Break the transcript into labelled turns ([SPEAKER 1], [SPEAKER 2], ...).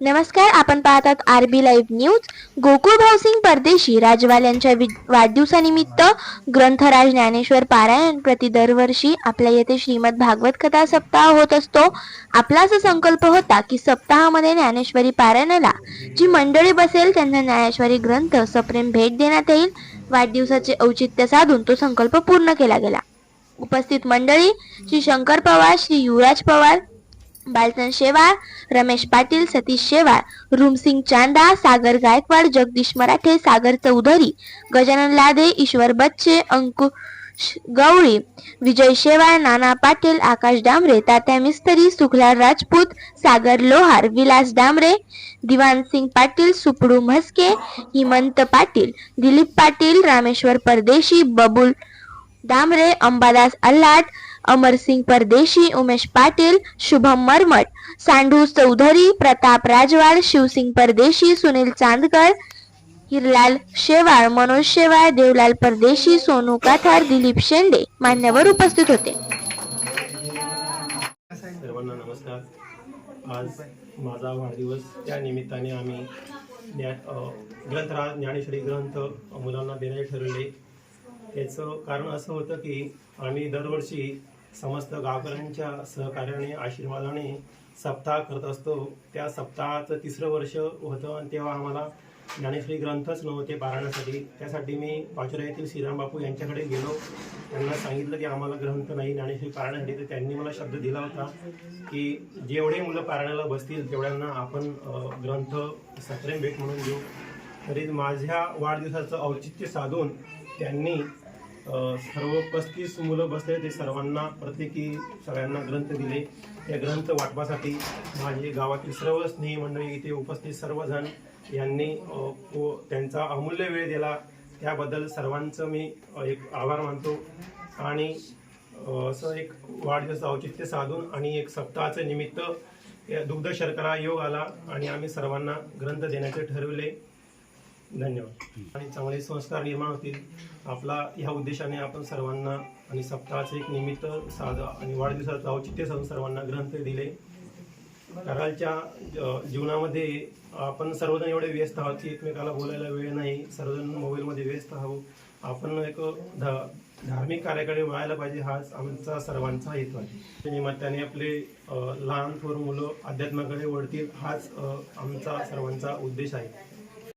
[SPEAKER 1] नमस्कार आपण पाहतात R B live news. Gokul Bhavsing Pardeshi Rajwal यांच्या वाढदिवसानिमित्त ग्रंथराज ज्ञानेश्वर पारायण प्रति दरवर्षी आपल्या येथे श्रीमद भागवत कथा सप्ताह होत असतो. आपला असा संकल्प होता की सप्ताहामध्ये ज्ञानेश्वरी पारायणाला जी मंडळी बसेल त्यांना ज्ञानेश्वरी ग्रंथ सप्रेम भेट देण्यात येईल. वाढदिवसाचे औचित्य साधून तो संकल्प पूर्ण केला गेला. उपस्थित मंडळी श्री शंकर पवार श्री युवराज पवार बालचंद शेवाळ रमेश पाटील सतीश शेवाळ रुमसिंग चांदा सागर गायकवाड जगदीश मराठे सागर चौधरी गजानन लादे ईश्वर बच्चे अंकुश गवळी विजय शेवाळ नाना पाटील आकाश डांबरे तात्या मिस्त्री सुखलाल राजपूत सागर लोहार विलास डांबरे दिवानसिंग पाटील सुपडू म्हस्के हिमंत पाटील दिलीप पाटील रामेश्वर परदेशी बबुल डांबरे अंबादास अल्लाट अमरसिंग परदेशी उमेश पाटील शुभम मरमट सांडू चौधरी प्रताप राजवाड शिवसिंग परदेशी सुनील चांदकर हिरलाल शेवाळ मनोज शेवाळ देवलाल परदेशी सोनू काथार दिलीप शेंडे मान्यवर उपस्थित होते.
[SPEAKER 2] सर्वांना नमस्कार. आज माझा वाढदिवस. त्या निमित्ताने आम्ही ग्रंथराज ज्ञानेश्वरी ग्रंथ मुलांना देण्याचे ठरवले. याचं कारण असं होतं की आम्ही दरवर्षी समस्त गावकऱ्यांच्या सहकार्याने आशीर्वादाने सप्ताह करत असतो. त्या सप्ताहाचं तिसरं वर्ष होतं आणि तेव्हा आम्हाला ज्ञानेश्वरी ग्रंथच नव्हते पारायणासाठी त्यासाठी मी पाचोरा येथील श्रीराम बापू यांच्याकडे गेलो. त्यांना सांगितलं की आम्हाला ग्रंथ नाही ज्ञानेश्वरी पारायणासाठी तर त्यांनी मला शब्द दिला होता की जेवढे मुलं पारायणाला बसतील तेवढ्यांना आपण ग्रंथ सत्रेम भेट म्हणून देऊ. तरी माझ्या वाढदिवसाचं औचित्य साधून त्यांनी सर्व पस्तीस मुलं बसले ते सर्वांना प्रत्येकी सगळ्यांना ग्रंथ दिले. त्या ग्रंथ वाटपासाठी माझे गावातील सर्व स्नेही मंडळी इथे उपस्थित सर्वजण यांनी व त्यांचा अमूल्य वेळ दिला. त्याबद्दल सर्वांचं मी एक आभार मानतो. आणि असं एक वाढदिवस औचित्य साधून आणि एक सप्ताहाचं निमित्त या दुग्ध शर्करा योग आला आणि आम्ही सर्वांना ग्रंथ देण्याचे ठरवले. धन्यवाद. आणि चांगले संस्कार निर्माण होतील. आपला ह्या उद्देशाने आपण सर्वांना आणि सप्ताहाचं एक निमित्त साधा आणि वाढदिवसाचं औचित्य साधून सर्वांना ग्रंथ दिले. करालच्या जीवनामध्ये आपण सर्वजण एवढे व्यस्त आहोत की एकमेकाला बोलायला वेळ नाही. सर्वजण मोबाईलमध्ये व्यस्त आहोत. आपण एक धार्मिक कार्याकडे वळायला पाहिजे हाच आमचा सर्वांचा हेतू आहे. त्या निमित्ताने आपले लहान थोर मुलं अध्यात्माकडे वळतील हाच आमचा सर्वांचा उद्देश आहे.